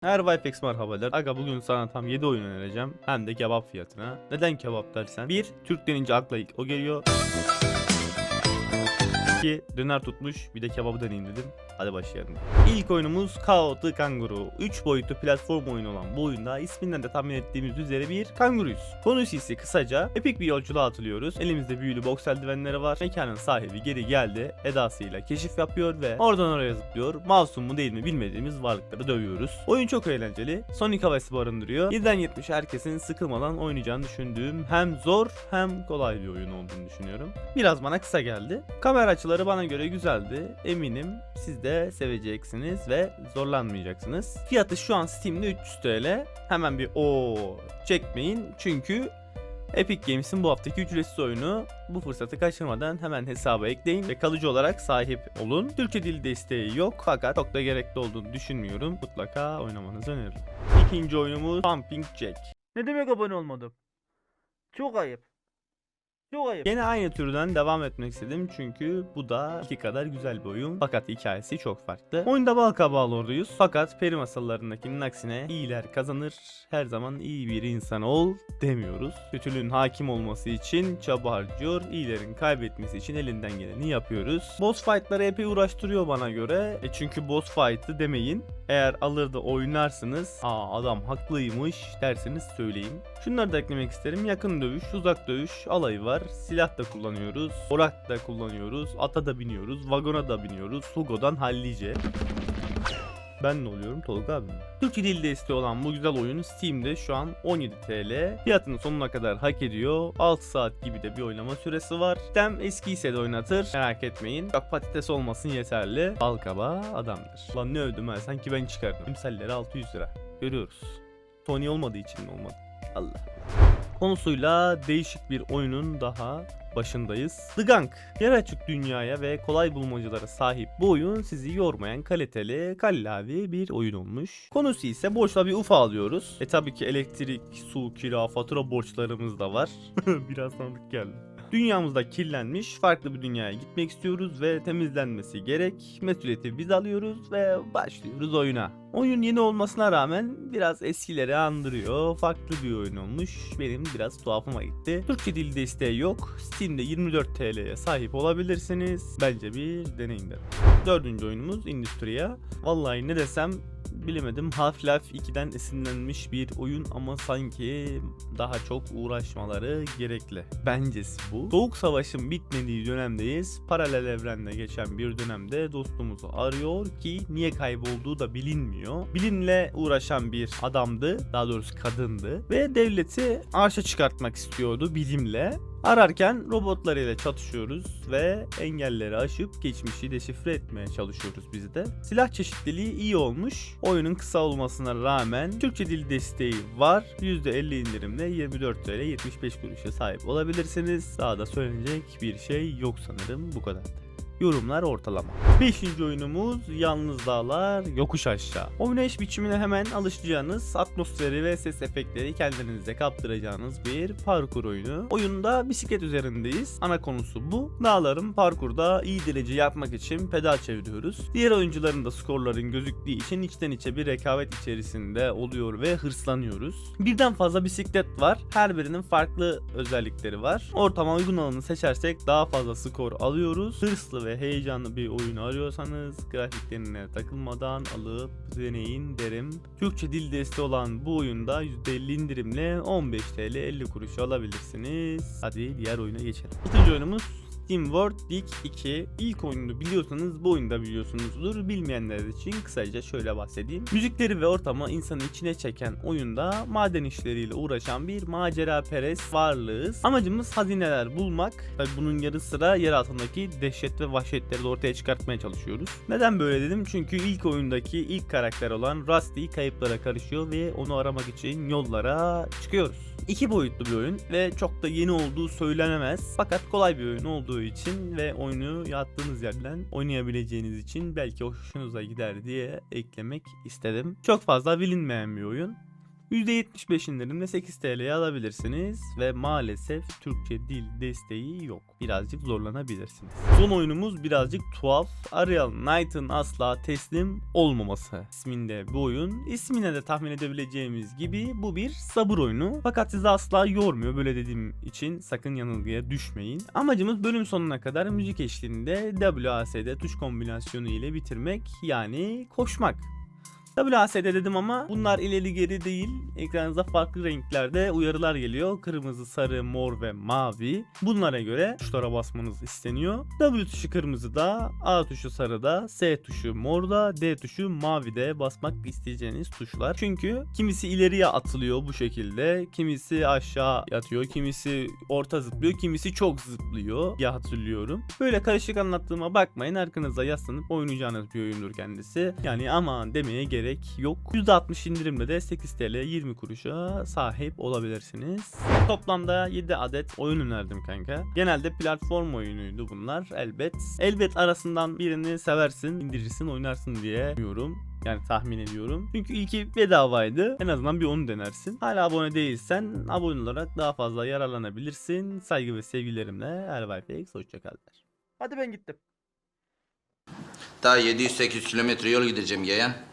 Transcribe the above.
Her Vipex'e merhabalar. Aga bugün sana tam 7 oyun önereceğim. Hem de kebap fiyatına. Neden kebap dersen? 1. Türk denince akla ilk o geliyor. 2. Döner tutmuş. Bir de kebabı deneyeyim dedim. Hadi başlayalım. İlk oyunumuz Kao the Kanguru. 3 boyutlu platform oyunu olan bu oyunda isminden de tahmin ettiğimiz üzere bir kanguruyuz. Konusu ise kısaca epik bir yolculuğa atılıyoruz. Elimizde büyülü boks eldivenleri var. Mekanın sahibi geri geldi. Edasıyla keşif yapıyor ve oradan oraya zıplıyor. Masum mu değil mi bilmediğimiz varlıkları dövüyoruz. Oyun çok eğlenceli. Sonic havası barındırıyor. 7'den 70 herkesin sıkılmadan oynayacağını düşündüğüm hem zor hem kolay bir oyun olduğunu düşünüyorum. Biraz bana kısa geldi. Kamera açıları bana göre güzeldi. Eminim siz de seveceksiniz ve zorlanmayacaksınız. Fiyatı şu an Steam'de 300 TL. Hemen bir o çekmeyin çünkü Epic Games'in bu haftaki ücretsiz oyunu. Bu fırsatı kaçırmadan hemen hesaba ekleyin ve kalıcı olarak sahip olun. Türkçe dil desteği yok fakat çok da gerekli olduğunu düşünmüyorum. Mutlaka oynamanızı öneririm. İkinci oyunumuz Pumping Jack. Ne demek abone olmadım? Çok ayıp. Çok ayıp. Yine aynı türden devam etmek istedim çünkü bu da iki kadar güzel bir oyun fakat hikayesi çok farklı. Oyunda bal kabağı lorduyuz fakat peri masallarındakinin aksine iyiler kazanır her zaman iyi bir insan ol demiyoruz. Kötülüğün hakim olması için çaba harcıyor, iyilerin kaybetmesi için elinden geleni yapıyoruz. Boss fight'ları epey uğraştırıyor bana göre. E çünkü boss fight'ı demeyin. Eğer alır da oynarsınız, aa adam haklıymış derseniz söyleyin. Şunları da eklemek isterim. Yakın dövüş, uzak dövüş alayı var. Silah da kullanıyoruz. Orak da kullanıyoruz. Ata da biniyoruz. Vagona da biniyoruz. Hugo'dan hallice. Ben ne oluyorum Tolga abi? Türkçe dil desteği olan bu güzel oyun Steam'de şu an 17 TL. Fiyatını sonuna kadar hak ediyor. 6 saat gibi de bir oynama süresi var. Sistem eskiyse de oynatır. Merak etmeyin. Çok patates olmasın yeterli. Balkaba adamdır. Lan ne övdüm ha sanki ben çıkardım. Timsalleri 600 lira. Görüyoruz. Sony olmadığı için mi olmadı? Allah. Konusuyla değişik bir oyunun daha başındayız. The Gang. Yer açık dünyaya ve kolay bulmacalara sahip bu oyun sizi yormayan kaliteli, kallavi bir oyun olmuş. Konusu ise boşta bir ufa alıyoruz. E tabii ki elektrik, su, kira, fatura borçlarımız da var. Biraz tanıdık geldi. Dünyamızda kirlenmiş farklı bir dünyaya gitmek istiyoruz ve temizlenmesi gerek. Mesuliyeti biz alıyoruz ve başlıyoruz oyuna. Oyun yeni olmasına rağmen biraz eskileri andırıyor. Farklı bir oyun olmuş. Benim biraz tuhafıma gitti. Türkçe dil desteği yok. Steam'de 24 TL'ye sahip olabilirsiniz. Bence bir deneyin derim. Dördüncü oyunumuz Industria. Vallahi ne desem bilemedim. Half-Life 2'den esinlenmiş bir oyun ama sanki daha çok uğraşmaları gerekli. Bencesi bu. Soğuk Savaş'ın bitmediği dönemdeyiz. Paralel evrende geçen bir dönemde dostumuzu arıyor ki niye kaybolduğu da bilinmiyor. Bilimle uğraşan bir adamdı. Daha doğrusu kadındı. Ve devleti arşa çıkartmak istiyordu bilimle. Ararken robotlarıyla çatışıyoruz ve engelleri aşıp geçmişi deşifre etmeye çalışıyoruz biz de. Silah çeşitliliği iyi olmuş. Oyunun kısa olmasına rağmen Türkçe dil desteği var. %50 indirimle 24 TL 75 kuruşa sahip olabilirsiniz. Daha da söylenecek bir şey yok sanırım bu kadar. Yorumlar ortalama. 5. oyunumuz Yalnız Dağlar Yokuş Aşağı. Oynayış biçimine hemen alışacağınız, atmosferi ve ses efektleri kendinize kaptıracağınız bir parkur oyunu. Oyunda bisiklet üzerindeyiz. Ana konusu bu. Dağların parkurda iyi derece yapmak için pedal çeviriyoruz. Diğer oyuncuların da skorların gözüktüğü için içten içe bir rekabet içerisinde oluyor ve hırslanıyoruz. Birden fazla bisiklet var. Her birinin farklı özellikleri var. Ortama uygun olanı seçersek daha fazla skor alıyoruz. Hırslı ve heyecanlı bir oyun arıyorsanız grafiklerine takılmadan alıp deneyin derim. Türkçe dil desteği olan bu oyunda %50 indirimle 15 TL 50 kuruş alabilirsiniz. Hadi diğer oyuna geçelim. İkinci oyunumuz SteamWorld Dig 2 ilk oyununu biliyorsanız bu oyunu da biliyorsunuzdur. Bilmeyenler için kısaca şöyle bahsedeyim. Müzikleri ve ortamı insanı içine çeken oyunda maden işleriyle uğraşan bir macera perest varlığız. Amacımız hazineler bulmak. Tabi bunun yarı sıra yer altındaki dehşet ve vahşetleri de ortaya çıkartmaya çalışıyoruz. Neden böyle dedim? Çünkü ilk oyundaki ilk karakter olan Rusty kayıplara karışıyor ve onu aramak için yollara çıkıyoruz. İki boyutlu bir oyun ve çok da yeni olduğu söylenemez. Fakat kolay bir oyun olduğu için ve oyunu yattığınız yerden oynayabileceğiniz için belki hoşunuza gider diye eklemek istedim. Çok fazla bilinmeyen bir oyun. %75 indirimle 8 TL'ye alabilirsiniz ve maalesef Türkçe dil desteği yok. Birazcık zorlanabilirsiniz. Son oyunumuz birazcık tuhaf. Ariel Knight'ın asla teslim olmaması isminde bu oyun. İsmine de tahmin edebileceğimiz gibi bu bir sabır oyunu. Fakat sizi asla yormuyor böyle dediğim için sakın yanılgıya düşmeyin. Amacımız bölüm sonuna kadar müzik eşliğinde WASD tuş kombinasyonu ile bitirmek yani koşmak. WASD dedim ama bunlar ileri geri değil. Ekranınıza farklı renklerde uyarılar geliyor. Kırmızı, sarı, mor ve mavi. Bunlara göre tuşlara basmanız isteniyor. W tuşu kırmızıda, A tuşu sarıda, S tuşu morda, D tuşu mavide basmak isteyeceğiniz tuşlar. Çünkü kimisi ileriye atılıyor bu şekilde. Kimisi aşağı yatıyor, kimisi orta zıplıyor, kimisi çok zıplıyor diye hatırlıyorum. Böyle karışık anlattığıma bakmayın. Arkanıza yaslanıp oynayacağınız bir oyundur kendisi. Yani aman demeye gerek yok. %60 indirimle de 8 TL 20 kuruşa sahip olabilirsiniz. Toplamda 7 adet oyun önerdim kanka. Genelde platform oyunuydu bunlar elbet. Elbet arasından birini seversin, indirirsin, oynarsın diye düşünüyorum. Yani tahmin ediyorum. Çünkü ilki bedavaydı. En azından bir onu denersin. Hala abone değilsen abone olarak daha fazla yararlanabilirsin. Saygı ve sevgilerimle Ervay Felix hoşçakalın. Hadi ben gittim. Daha 700-800 kilometre yol gideceğim yeğen.